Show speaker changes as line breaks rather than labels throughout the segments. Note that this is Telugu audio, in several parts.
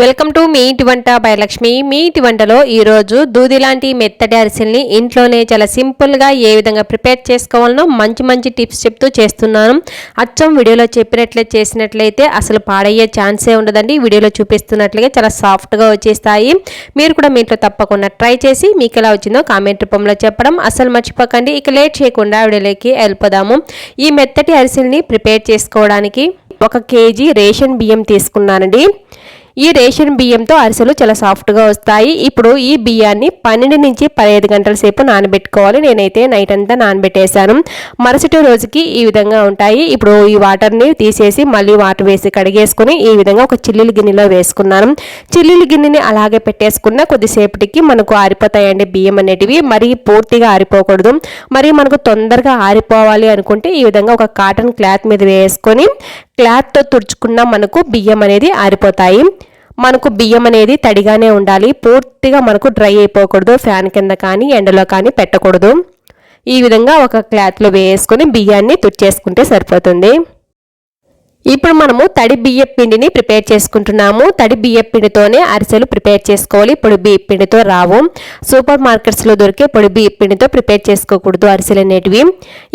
వెల్కమ్ టు మీ ఇంటి వంట బై లక్ష్మి ఇంటి వంటలో ఈరోజు దూది లాంటి మెత్తటి అరిసెల్ని ఇంట్లోనే చాలా సింపుల్గా ఏ విధంగా ప్రిపేర్ చేసుకోవాలనో మంచి మంచి టిప్స్ చెప్తూ చేస్తున్నాను. అచ్చం వీడియోలో చెప్పినట్లే చేసినట్లయితే అసలు పాడయ్యే ఛాన్సే ఉండదండి. వీడియోలో చూపిస్తున్నట్లుగా చాలా సాఫ్ట్గా వచ్చేస్తాయి. మీరు కూడా మీ ఇంట్లో తప్పకుండా ట్రై చేసి మీకు ఎలా వచ్చిందో కామెంట్ రూపంలో చెప్పడం అసలు మర్చిపోకండి. ఇక లేట్ చేయకుండా వీడియోలోకి వెళ్ళిపోదాము. ఈ మెత్తటి అరిసెల్ని ప్రిపేర్ చేసుకోవడానికి ఒక కేజీ రేషన్ బియ్యం తీసుకున్నానండి. ఈ రేషన్ బియ్యంతో అరిసెలు చాలా సాఫ్ట్గా వస్తాయి. ఇప్పుడు ఈ బియ్యాన్ని పన్నెండు నుంచి పదిహేను గంటల సేపు నానబెట్టుకోవాలి. నేనైతే నైట్ అంతా నానబెట్టేశాను. మరుసటి రోజుకి ఈ విధంగా ఉంటాయి. ఇప్పుడు ఈ వాటర్ని తీసేసి మళ్ళీ వాటర్ వేసి కడిగేసుకుని ఈ విధంగా ఒక చిల్లులు గిన్నెలో వేసుకున్నాను. చిల్లిల గిన్నెని అలాగే పెట్టేసుకున్న కొద్దిసేపటికి మనకు ఆరిపోతాయండి బియ్యం అనేటివి. మరీ పూర్తిగా ఆరిపోకూడదు. మరి మనకు తొందరగా ఆరిపోవాలి అనుకుంటే ఈ విధంగా ఒక కాటన్ క్లాత్ మీద వేసుకొని క్లాత్తో తుడుచుకున్న మనకు బియ్యం అనేది ఆరిపోతాయి. మనకు బియ్యం అనేది తడిగానే ఉండాలి. పూర్తిగా మనకు డ్రై అయిపోకూడదు. ఫ్యాన్ కింద కానీ ఎండలో కానీ పెట్టకూడదు. ఈ విధంగా ఒక క్లాత్లో వేసుకొని బియ్యాన్ని తుడిచేసుకుంటే సరిపోతుంది. ఇప్పుడు మనము తడి బియ్య పిండిని ప్రిపేర్ చేసుకుంటున్నాము. తడి బియ్య పిండితోనే అరిసెలు ప్రిపేర్ చేసుకోవాలి. పొడి బియ్య పిండితో రావు. సూపర్ మార్కెట్స్లో దొరికే పొడి బియ్య పిండితో ప్రిపేర్ చేసుకోకూడదు అరిసెలు అనేటివి.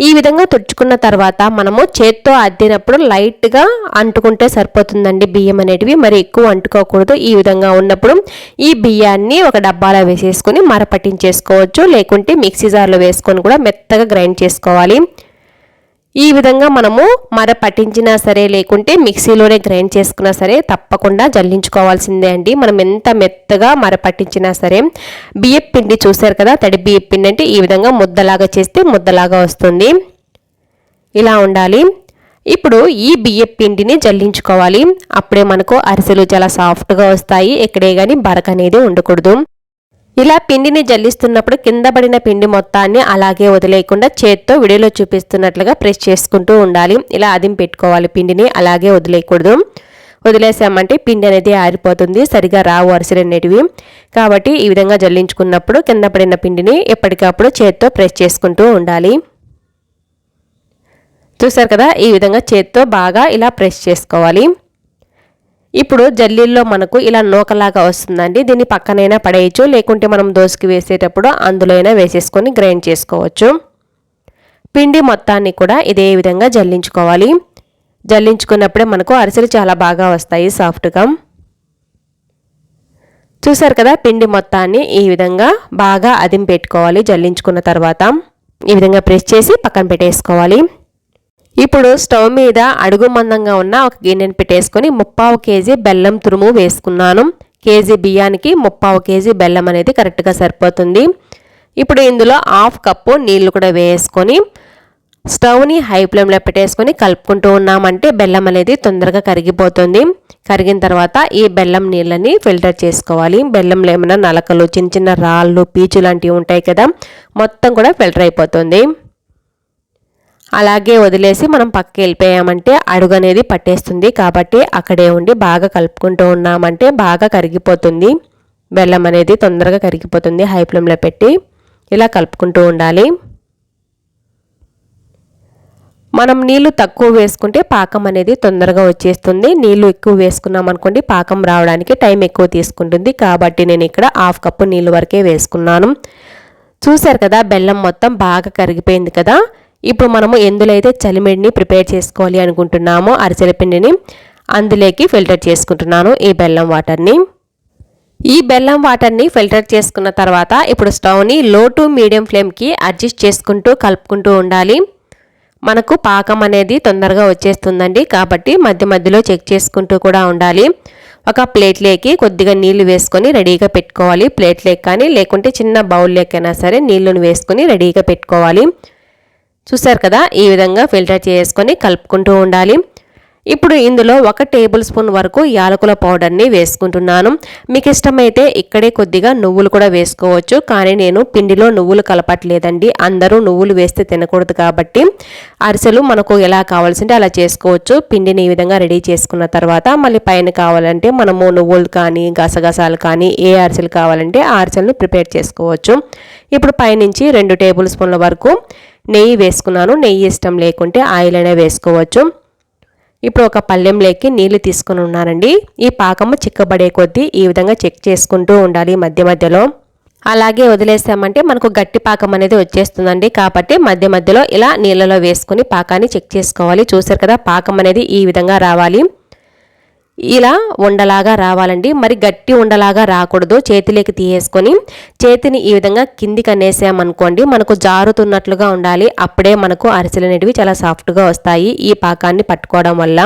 ఈ విధంగా తుడుచుకున్న తర్వాత మనము చేత్తో అద్దినప్పుడు లైట్గా అంటుకుంటే సరిపోతుందండి బియ్యం అనేటివి. మరి ఎక్కువ అంటుకోకూడదు. ఈ విధంగా ఉన్నప్పుడు ఈ బియ్యాన్ని ఒక డబ్బాలో వేసేసుకొని మర పట్టించేసుకోవచ్చు లేకుంటే మిక్సీ జార్లో వేసుకొని కూడా మెత్తగా గ్రైండ్ చేసుకోవాలి. ఈ విధంగా మనము మర పట్టించినా సరే లేకుంటే మిక్సీలోనే గ్రైండ్ చేసుకున్నా సరే తప్పకుండా జల్లించుకోవాల్సిందే అండి. మనం ఎంత మెత్తగా మర పట్టించినా సరే బియ్యం పిండి చూసారు కదా తడి బియ్యం పిండి అంటే ఈ విధంగా ముద్దలాగా చేస్తే ముద్దలాగా వస్తుంది. ఇలా ఉండాలి. ఇప్పుడు ఈ బియ్యం పిండిని జల్లించుకోవాలి. అప్పుడే మనకు అరిసెలు చాలా సాఫ్ట్గా వస్తాయి. ఎక్కడే కానీ బరక అనేది ఉండకూడదు. ఇలా పిండిని జల్లిస్తున్నప్పుడు కింద పడిన పిండి మొత్తాన్ని అలాగే వదిలేయకుండా చేత్తో వీడియోలో చూపిస్తున్నట్లుగా ప్రెస్ చేసుకుంటూ ఉండాలి. ఇలా అదిం పెట్టుకోవాలి పిండిని అలాగే వదిలేయకూడదు. వదిలేసామంటే పిండి అనేది ఆరిపోతుంది సరిగా రావు అరిసెలు అనేటివి. కాబట్టి ఈ విధంగా జల్లించుకున్నప్పుడు కింద పడిన పిండిని ఎప్పటికప్పుడు చేత్తో ప్రెస్ చేసుకుంటూ ఉండాలి. చూసారు కదా? ఈ విధంగా చేత్తో బాగా ఇలా ప్రెస్ చేసుకోవాలి. ఇప్పుడు జల్లీల్లో మనకు ఇలా నూకలాగా వస్తుందండి. దీన్ని పక్కనైనా పడేయచ్చు. లేకుంటే మనం దోసుకి వేసేటప్పుడు అందులో అయినా వేసేసుకొని గ్రైండ్ చేసుకోవచ్చు. పిండి మొత్తాన్ని కూడా ఇదే విధంగా జల్లించుకోవాలి. జల్లించుకున్నప్పుడే మనకు అరిసెలు చాలా బాగా వస్తాయి సాఫ్ట్గా. చూసారు కదా పిండి మొత్తాన్ని ఈ విధంగా బాగా అదిం పెట్టుకోవాలి జల్లించుకున్న తర్వాత. ఈ విధంగా ప్రెస్ చేసి పక్కన పెట్టేసుకోవాలి. ఇప్పుడు స్టవ్ మీద అడుగు మందంగా ఉన్న ఒక గిన్నెను పెట్టేసుకొని ముప్పావు కేజీ బెల్లం తురుము వేసుకున్నాను. కేజీ బియ్యానికి ముప్పావు కేజీ బెల్లం అనేది కరెక్ట్గా సరిపోతుంది. ఇప్పుడు ఇందులో హాఫ్ కప్పు నీళ్ళు కూడా వేసుకొని స్టవ్ని హై ఫ్లేమ్లో పెట్టేసుకొని కలుపుకుంటూ ఉన్నామంటే బెల్లం అనేది తొందరగా కరిగిపోతుంది. కరిగిన తర్వాత ఈ బెల్లం నీళ్ళని ఫిల్టర్ చేసుకోవాలి. బెల్లంలో ఏమైనా నలకలు చిన్న చిన్న రాళ్ళు పీచు లాంటివి ఉంటాయి కదా మొత్తం కూడా ఫిల్టర్ అయిపోతుంది. అలాగే వదిలేసి మనం పక్కకి వెళ్ళిపోయామంటే అడుగు అనేది పట్టేస్తుంది కాబట్టి అక్కడే ఉండి బాగా కలుపుకుంటూ ఉన్నామంటే బాగా కరిగిపోతుంది. బెల్లం అనేది తొందరగా కరిగిపోతుంది. హై ఫ్లేమ్లో పెట్టి ఇలా కలుపుకుంటూ ఉండాలి. మనం నీళ్ళు తక్కువ వేసుకుంటే పాకం అనేది తొందరగా వచ్చేస్తుంది. నీళ్ళు ఎక్కువ వేసుకున్నాం అనుకోండి పాకం రావడానికి టైం ఎక్కువ తీసుకుంటుంది. కాబట్టి నేను ఇక్కడ హాఫ్ కప్పు నీళ్ళు వరకే వేసుకున్నాను. చూశారు కదా బెల్లం మొత్తం బాగా కరిగిపోయింది కదా? ఇప్పుడు మనము ఎందులో అయితే చలిమిడిని ప్రిపేర్ చేసుకోవాలి అనుకుంటున్నామో అరిసెల పిండిని అందులోకి ఫిల్టర్ చేసుకుంటున్నాను ఈ బెల్లం వాటర్ని. ఈ బెల్లం వాటర్ని ఫిల్టర్ చేసుకున్న తర్వాత ఇప్పుడు స్టవ్ని లో టు మీడియం ఫ్లేమ్కి అడ్జస్ట్ చేసుకుంటూ కలుపుకుంటూ ఉండాలి. మనకు పాకం అనేది తొందరగా వచ్చేస్తుందండి కాబట్టి మధ్య మధ్యలో చెక్ చేసుకుంటూ కూడా ఉండాలి. ఒక ప్లేట్లోకి కొద్దిగా నీళ్ళు వేసుకొని రెడీగా పెట్టుకోవాలి. ప్లేట్లోకి కానీ లేకుంటే చిన్న బౌల్లోకైనా సరే నీళ్ళను వేసుకొని రెడీగా పెట్టుకోవాలి. చూసారు కదా? ఈ విధంగా ఫిల్టర్ చేసుకొని కలుపుకుంటూ ఉండాలి. ఇప్పుడు ఇందులో ఒక టేబుల్ స్పూన్ వరకు యాలకుల పౌడర్ని వేసుకుంటున్నాను. మీకు ఇష్టమైతే ఇక్కడే కొద్దిగా నువ్వులు కూడా వేసుకోవచ్చు. కానీ నేను పిండిలో నువ్వులు కలపట్లేదండి. అందరూ నువ్వులు వేస్తే తినకూడదు కాబట్టి అరిసెలు మనకు ఎలా కావాల్సింటే అలా చేసుకోవచ్చు. పిండిని ఈ విధంగా రెడీ చేసుకున్న తర్వాత మళ్ళీ పైన కావాలంటే మనము నువ్వులు కానీ గసగసాలు కానీ ఏ అరిసెలు కావాలంటే ఆ అరిసెలను ప్రిపేర్ చేసుకోవచ్చు. ఇప్పుడు పైనుంచి రెండు టేబుల్ స్పూన్ల వరకు నెయ్యి వేసుకున్నాను. నెయ్యి ఇష్టం లేకుంటే ఆయిల్ అయినా వేసుకోవచ్చు. ఇప్పుడు ఒక పళ్ళెంలోకి నీళ్ళు తీసుకుని ఉన్నానండి. ఈ పాకము చిక్కబడే కొద్దీ ఈ విధంగా చెక్ చేసుకుంటూ ఉండాలి మధ్య మధ్యలో. అలాగే వదిలేసామంటే మనకు గట్టి పాకం అనేది వచ్చేస్తుందండి. కాబట్టి మధ్య మధ్యలో ఇలా నీళ్ళలో వేసుకుని పాకాన్ని చెక్ చేసుకోవాలి. చూసారు కదా పాకం అనేది ఈ విధంగా రావాలి. ఇలా ఉండలాగా రావాలండి. మరి గట్టి ఉండలాగా రాకూడదు. చేతిలోకి తీయేసుకొని చేతిని ఈ విధంగా కిందికి అనేసామనుకోండి మనకు జారుతున్నట్లుగా ఉండాలి. అప్పుడే మనకు అరిసెలు అనేటివి చాలా సాఫ్ట్గా వస్తాయి. ఈ పాకాన్ని పట్టుకోవడం వల్ల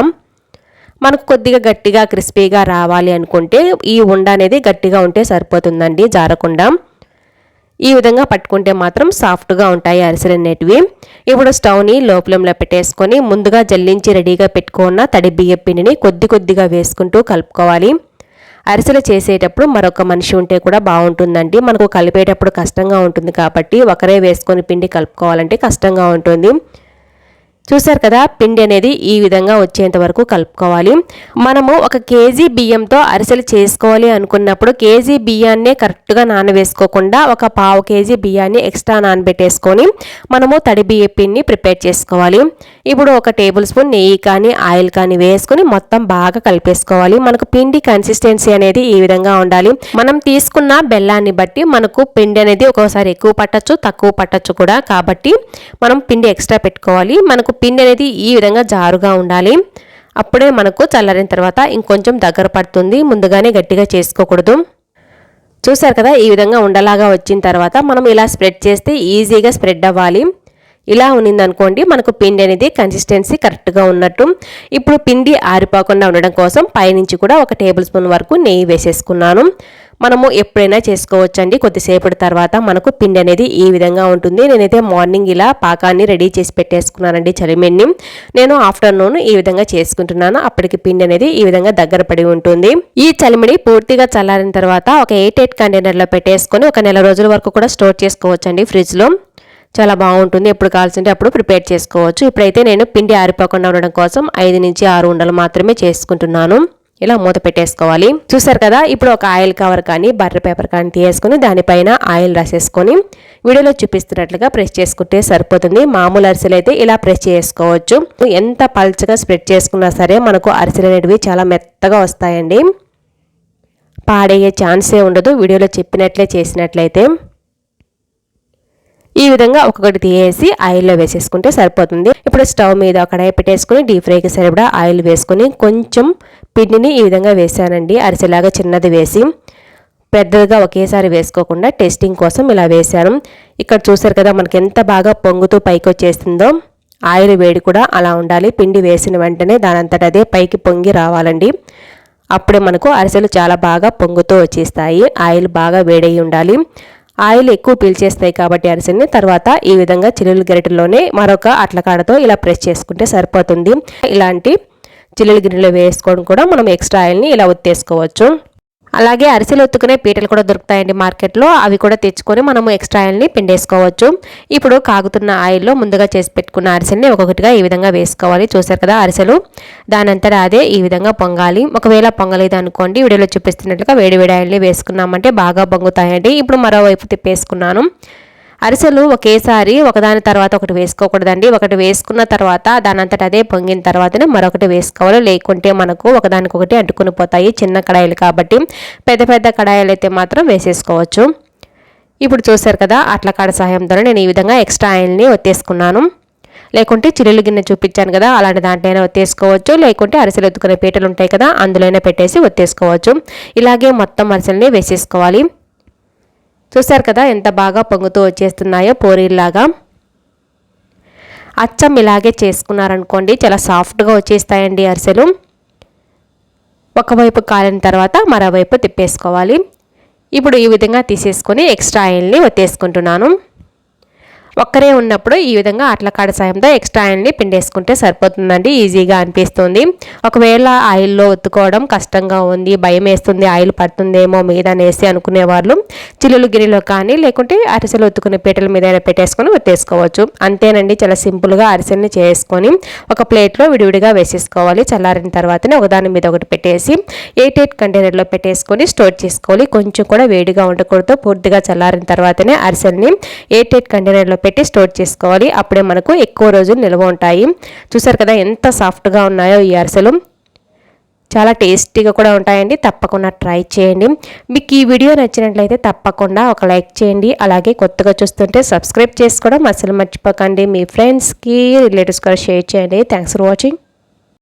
మనకు కొద్దిగా గట్టిగా క్రిస్పీగా రావాలి అనుకుంటే ఈ ఉండ అనేది గట్టిగా ఉంటే సరిపోతుందండి జారకుండా. ఈ విధంగా పట్టుకుంటే మాత్రం సాఫ్ట్గా ఉంటాయి అరిసెలు అనేటివి. ఇప్పుడు స్టవ్ని లోపలంలో పెట్టేసుకొని ముందుగా జల్లించి రెడీగా పెట్టుకున్న తడి బియ్య పిండిని కొద్ది కొద్దిగా వేసుకుంటూ కలుపుకోవాలి. అరిసెలు చేసేటప్పుడు మరొక మనిషి ఉంటే కూడా బాగుంటుందండి. మనకు కలిపేటప్పుడు కష్టంగా ఉంటుంది కాబట్టి ఒకరే వేసుకొని పిండి కలుపుకోవాలంటే కష్టంగా ఉంటుంది. చూసారు కదా పిండి అనేది ఈ విధంగా వచ్చేంత వరకు కలుపుకోవాలి. మనము ఒక కేజీ బియ్యంతో అరిసెలు చేసుకోవాలి అనుకున్నప్పుడు కేజీ బియ్యాన్నే కరెక్ట్గా నానవేసుకోకుండా ఒక పావు కేజీ బియ్యాన్ని ఎక్స్ట్రా నానబెట్టేసుకొని మనము తడి బియ్య పిండిని ప్రిపేర్ చేసుకోవాలి. ఇప్పుడు ఒక టేబుల్ స్పూన్ నెయ్యి కానీ ఆయిల్ కానీ వేసుకుని మొత్తం బాగా కలిపేసుకోవాలి. మనకు పిండి కన్సిస్టెన్సీ అనేది ఈ విధంగా ఉండాలి. మనం తీసుకున్న బెల్లాన్ని బట్టి మనకు పిండి అనేది ఒక్కోసారి ఎక్కువ పట్టచ్చు తక్కువ పట్టచ్చు కూడా. కాబట్టి మనం పిండి ఎక్స్ట్రా పెట్టుకోవాలి. మనకు పిండి అనేది ఈ విధంగా జారుగా ఉండాలి. అప్పుడే మనకు చల్లారిన తర్వాత ఇంకొంచెం దగ్గర పడుతుంది. ముందుగానే గట్టిగా చేసుకోకూడదు. చూసారు కదా ఈ విధంగా ఉండలాగా వచ్చిన తర్వాత మనం ఇలా స్ప్రెడ్ చేస్తే ఈజీగా స్ప్రెడ్ అవ్వాలి. ఇలా ఉన్నిందనుకోండి మనకు పిండి అనేది కన్సిస్టెన్సీ కరెక్ట్గా ఉన్నట్టు. ఇప్పుడు పిండి ఆరిపోకుండా ఉండడం కోసం పైనుంచి కూడా ఒక టేబుల్ స్పూన్ వరకు నెయ్యి వేసేసుకున్నాను. మనము ఎప్పుడైనా చేసుకోవచ్చండి. కొద్దిసేపటి తర్వాత మనకు పిండి అనేది ఈ విధంగా ఉంటుంది. నేనైతే మార్నింగ్ ఇలా పాకాన్ని రెడీ చేసి పెట్టేసుకున్నానండి చలిమెన్ని. నేను ఆఫ్టర్నూన్ ఈ విధంగా చేసుకుంటున్నాను. అప్పటికి పిండి అనేది ఈ విధంగా దగ్గర పడి ఉంటుంది. ఈ చలిమిడి పూర్తిగా చల్లారిన తర్వాత ఒక ఎయిట్ ఎయిట్ కంటైనర్లో పెట్టేసుకొని ఒక నెల రోజుల వరకు కూడా స్టోర్ చేసుకోవచ్చండి ఫ్రిడ్జ్లో. చాలా బాగుంటుంది. ఎప్పుడు కావాల్సింటే అప్పుడు ప్రిపేర్ చేసుకోవచ్చు. ఇప్పుడైతే నేను పిండి ఆరిపోకుండా ఉండడం కోసం ఐదు నుంచి ఆరు ఉండలు మాత్రమే చేసుకుంటున్నాను. ఇలా మూత పెట్టేసుకోవాలి. చూసారు కదా ఇప్పుడు ఒక ఆయిల్ కవర్ కానీ బటర్ పేపర్ కానీ తీసుకుని దానిపైన ఆయిల్ రాసేసుకొని వీడియోలో చూపిస్తున్నట్లుగా ప్రెస్ చేసుకుంటే సరిపోతుంది. మామూలు అరిసెలు అయితే ఇలా ప్రెస్ చేసుకోవచ్చు. ఎంత పల్చగా స్ప్రెడ్ చేసుకున్నా సరే మనకు అరిసెలు అనేటివి చాలా మెత్తగా వస్తాయండి. పాడయ్యే ఛాన్సే ఉండదు. వీడియోలో చెప్పినట్లే చేసినట్లయితే. ఈ విధంగా ఒక్కొక్కటి తీసేసి ఆయిల్లో వేసేసుకుంటే సరిపోతుంది. ఇప్పుడు స్టవ్ మీద కడాయి పెట్టేసుకుని డీప్ ఫ్రైకి సరిపడా ఆయిల్ వేసుకొని కొంచెం పిండిని ఈ విధంగా వేసానండి. అరిసెలాగా చిన్నది వేసి పెద్దదిగా ఒకేసారి వేసుకోకుండా టెస్టింగ్ కోసం ఇలా వేశాను. ఇక్కడ చూసారు కదా మనకి ఎంత బాగా పొంగుతూ పైకి వచ్చేస్తుందో. ఆయిల్ వేడి కూడా అలా ఉండాలి. పిండి వేసిన వెంటనే దానంతట అదే పైకి పొంగి రావాలండి. అప్పుడే మనకు అరిసెలు చాలా బాగా పొంగుతూ వచ్చేస్తాయి. ఆయిల్ బాగా వేడయి ఉండాలి. ఆయిల్ ఎక్కువ పీల్చేస్తాయి కాబట్టి అరిసెని తర్వాత ఈ విధంగా చిల్లులు గరిటెలోనే మరొక అట్లకాడతో ఇలా ప్రెస్ చేసుకుంటే సరిపోతుంది. ఇలాంటి చిల్లుల గిన్నెలో వేసుకోవడం కూడా మనం ఎక్స్ట్రా ఆయిల్ని ఇలా ఉత్తేసుకోవచ్చు అలాగే అరిసెలు ఒత్తుకునే పీటలు కూడా దొరుకుతాయండి మార్కెట్లో. అవి కూడా తెచ్చుకొని మనము ఎక్స్ట్రా ఆయిల్ని పిండేసుకోవచ్చు. ఇప్పుడు కాగుతున్న ఆయిల్లో ముందుగా చేసి పెట్టుకున్న అరిసెల్ని ఒక్కొక్కటిగా ఈ విధంగా వేసుకోవాలి. చూసారు కదా అరిసెలు? దానంతట అదే ఈ విధంగా పొంగాలి. ఒకవేళ పొంగలేదు అనుకోండి వీడియోలో చూపిస్తున్నట్లుగా వేడి వేడి ఆయిల్ని వేసుకున్నామంటే బాగా పొంగుతాయండి. ఇప్పుడు మరోవైపు తిప్పేసుకున్నాను. అరిసెలు ఒకేసారి ఒకదాని తర్వాత ఒకటి వేసుకోకూడదండి. ఒకటి వేసుకున్న తర్వాత దానంతట అదే పొంగిన తర్వాతనే మరొకటి వేసుకోవాలి. లేకుంటే మనకు ఒకదానికొకటి అంటుకుని పోతాయి చిన్న కడాయిలు కాబట్టి. పెద్ద పెద్ద కడాయిలు అయితే మాత్రం వేసేసుకోవచ్చు. ఇప్పుడు చూసారు కదా అట్ల కాడ సహాయంతో నేను ఈ విధంగా ఎక్స్ట్రా ఆయిల్ని ఒత్తేసుకున్నాను. లేకుంటే చిల్లులు గిన్నె చూపించాను కదా అలాంటి దాంట్లోనే ఒత్తేసుకోవచ్చు. లేకుంటే అరిసెలు ఎత్తుకునే పీటలు ఉంటాయి కదా అందులోనే పెట్టేసి ఒత్తేసుకోవచ్చు. ఇలాగే మొత్తం అరిసెల్ని వేసేసుకోవాలి. చూశారు కదా ఎంత బాగా పొంగుతూ వచ్చేస్తున్నాయో పూరీల్లాగా. అచ్చం ఇలాగే చేసుకున్నారనుకోండి చాలా సాఫ్ట్గా వచ్చేస్తాయండి అరిసెలు. ఒకవైపు కాలిన తర్వాత మరోవైపు తిప్పేసుకోవాలి. ఇప్పుడు ఈ విధంగా తీసేసుకొని ఎక్స్ట్రా ఆయిల్ని ఒత్తేసుకుంటున్నాను. ఒక్కరే ఉన్నప్పుడు ఈ విధంగా అట్ల కాడ సాయంతో ఎక్స్ట్రా ఆయిల్ని పిండేసుకుంటే సరిపోతుందండి ఈజీగా అనిపిస్తుంది. ఒకవేళ ఆయిల్లో ఒత్తుకోవడం కష్టంగా ఉంది భయం వేస్తుంది ఆయిల్ పడుతుందేమో మీద అనేసి అనుకునే వాళ్ళు చిల్లులు గిన్నెలో కానీ లేకుంటే అరిసెలు ఒత్తుకునే పీటల మీద పెట్టేసుకొని ఒత్తేసుకోవచ్చు. అంతేనండి చాలా సింపుల్గా అరిసెల్ని చేసుకొని ఒక ప్లేట్లో విడివిడిగా వేసేసుకోవాలి. చల్లారిన తర్వాతనే ఒకదాని మీద ఒకటి పెట్టేసి ఎయిట్ ఎయిట్ కంటైనర్లో పెట్టేసుకొని స్టోర్ చేసుకోవాలి. కొంచెం కూడా వేడిగా ఉండకూడదు. పూర్తిగా చల్లారిన తర్వాతనే అరిసెల్ని ఎయిట్ ఎయిట్ కంటైనర్లో పెట్టి స్టోర్ చేసుకోవాలి. అప్పుడే మనకు ఎక్కువ రోజులు నిల్వ ఉంటాయి. చూసారు కదా ఎంత సాఫ్ట్గా ఉన్నాయో ఈ అరిసెలు. చాలా టేస్టీగా కూడా ఉంటాయండి. తప్పకుండా ట్రై చేయండి. మీకు ఈ వీడియో నచ్చినట్లయితే తప్పకుండా ఒక లైక్ చేయండి. అలాగే కొత్తగా చూస్తుంటే సబ్స్క్రైబ్ చేసుకోవడం అసలు మర్చిపోకండి. మీ ఫ్రెండ్స్కి రిలేటివ్స్ కూడా షేర్ చేయండి. Thanks for watching